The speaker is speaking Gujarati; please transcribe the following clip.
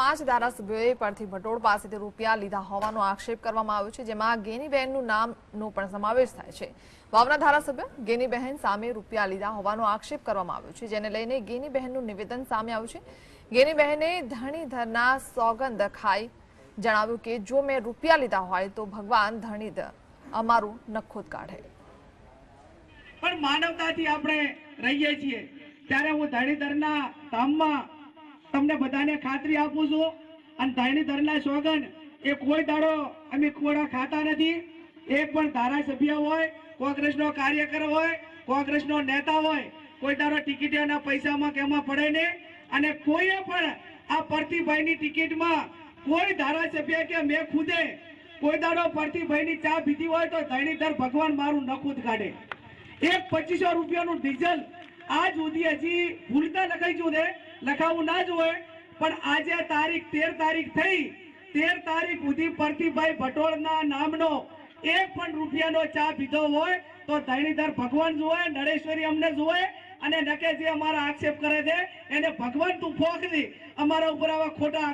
પાંચ ધારાસભ્યોએ પરથી ભટોળ પાસેથી રૂપિયા લીધા હોવાનો આક્ષેપ કરવામાં આવ્યો છે, જેમાં ગેનીબહેનનું નામનો પણ સમાવેશ થાય છે. વાવના ધારાસભ્ય ગેનીબહેન સામે રૂપિયા લીધા હોવાનો આક્ષેપ કરવામાં આવ્યો છે, જેને લઈને ગેનીબહેનનું નિવેદન સામે આવ્યું છે. ગેનીબહેને ધણીધરના સોગંદ ખાઈ જણાવ્યું કે, જો મેં રૂપિયા લીધા હોય તો ભગવાન ધણીધર અમારું નખોદ કાઢે. પણ માનવતાથી આપણે રહીએ છીએ. ત્યારે હું ધણીધરના ધામમાં તમને બધાને ખાતરી આપું છું. અને ધણીધરના સોગન, એ કોઈ દાડો અમે કોડા ખાતા નથી. એક પણ ધારાસભ્ય હોય, કોંગ્રેસનો કાર્યકર હોય, કોંગ્રેસનો નેતા હોય, કોઈ દાડો ટિકિટોના પૈસામાં કેમાં પડે નહીં. અને કોઈએ પણ આ પરતીભાઈની ટિકિટમાં કોઈ ધારાસભ્ય કે મેં ખુદે, કોઈ દાડો પરતીભાઈની ચા પીધી હોય તો ધણીધર ભગવાન મારું નખુદ કાઢે એક પચીસો રૂપિયાનું ડીઝલ આજ સુધી હજી ભૂલતા લખાઈ છે. લખાવું ના જ હોય, પણ આજે તારીખ તેર તારીખ થઈ. તેર તારીખ સુધી પરતીભાઈ ભટોળના નામનો એક પણ રૂપિયાનો ચા પીધો હોય, તો ધણીધર ભગવાન જોવે નરેશ્વરી અમને જોવે અને નકે જે અમારા આક્ષેપ કરે છે, એને ભગવાન તું ફોક અમારા ઉપર આવા ખોટા